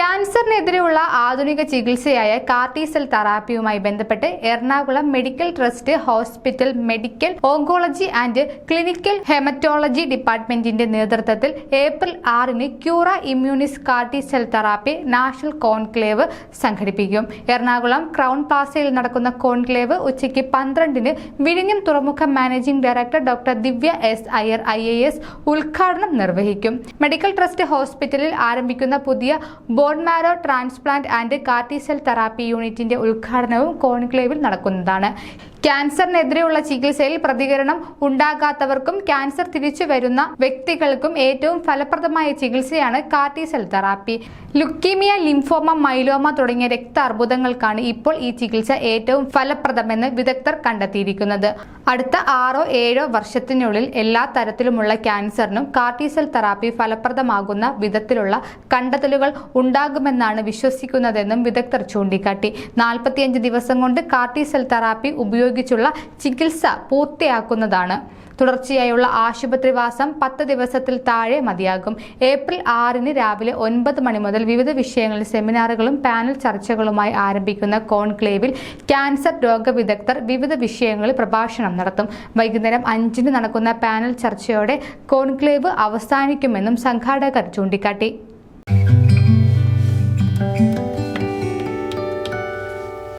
ക്യാൻസറിനെതിരെയുള്ള ആധുനിക ചികിത്സയായ കാർട്ടിസെൽ തെറാപ്പിയുമായി ബന്ധപ്പെട്ട് Ernakulam medical trust hospital medical oncology and clinical haematology ഡിപ്പാർട്ട്മെന്റിന്റെ നേതൃത്വത്തിൽ ഏപ്രിൽ ആറിന് ക്യൂറ ഇമ്മ്യൂണിസ് CAR T cell therapy national conclave സംഘടിപ്പിക്കും. എറണാകുളം ക്രൗൺ പ്ലാസയിൽ നടക്കുന്ന കോൺക്ലേവ് ഉച്ചയ്ക്ക് പന്ത്രണ്ടിന് വിഴിഞ്ഞം തുറമുഖ managing director doctor Divya S Iyer I ഉദ്ഘാടനം നിർവഹിക്കും. മെഡിക്കൽ ട്രസ്റ്റ് ഹോസ്പിറ്റലിൽ ആരംഭിക്കുന്ന പുതിയ bone marrow transplant and CAR T cell therapy യൂണിറ്റിന്റെ ഉദ്ഘാടനവും കോൺക്ലേവിൽ നടക്കുന്നതാണ്. ക്യാൻസറിനെതിരെയുള്ള ചികിത്സയിൽ പ്രതികരണം ഉണ്ടാകാത്തവർക്കും ക്യാൻസർ തിരിച്ചു വരുന്ന വ്യക്തികൾക്കും ഏറ്റവും ഫലപ്രദമായ ചികിത്സയാണ് CAR T cell therapy. Leukaemia lymphoma myeloma തുടങ്ങിയ രക്താർബുദങ്ങൾക്കാണ് ഇപ്പോൾ ഈ ചികിത്സ ഏറ്റവും ഫലപ്രദമെന്ന് വിദഗ്ധർ കണ്ടെത്തിയിരിക്കുന്നത്. അടുത്ത ആറോ ഏഴോ വർഷത്തിനുള്ളിൽ എല്ലാ തരത്തിലുമുള്ള ക്യാൻസറിനും കാർട്ടിസെൽ തെറാപ്പി ഫലപ്രദമാകുന്ന വിധത്തിലുള്ള കണ്ടെത്തലുകൾ ഉണ്ടാകുമെന്നാണ് വിശ്വസിക്കുന്നതെന്നും വിദഗ്ധർ ചൂണ്ടിക്കാട്ടി. നാൽപ്പത്തിയഞ്ച് ദിവസം കൊണ്ട് കാർട്ടിസെൽ തെറാപ്പി ഉപയോഗിച്ചുള്ള ചികിത്സ പൂർത്തിയാക്കുന്നതാണ്. തുടർച്ചയായുള്ള ആശുപത്രിവാസം പത്ത് ദിവസത്തിൽ താഴെ മതിയാകും. ഏപ്രിൽ ആറിന് രാവിലെ ഒൻപത് മണി മുതൽ വിവിധ വിഷയങ്ങളിൽ സെമിനാറുകളും പാനൽ ചർച്ചകളുമായി ആരംഭിക്കുന്ന കോൺക്ലേവിൽ ക്യാൻസർ രോഗവിദഗ്ധർ വിവിധ വിഷയങ്ങളിൽ പ്രഭാഷണം നടത്തും. വൈകുന്നേരം അഞ്ചിന് നടക്കുന്ന പാനൽ ചർച്ചയോടെ കോൺക്ലേവ് അവസാനിക്കുമെന്നും സംഘാടകർ ചൂണ്ടിക്കാട്ടി.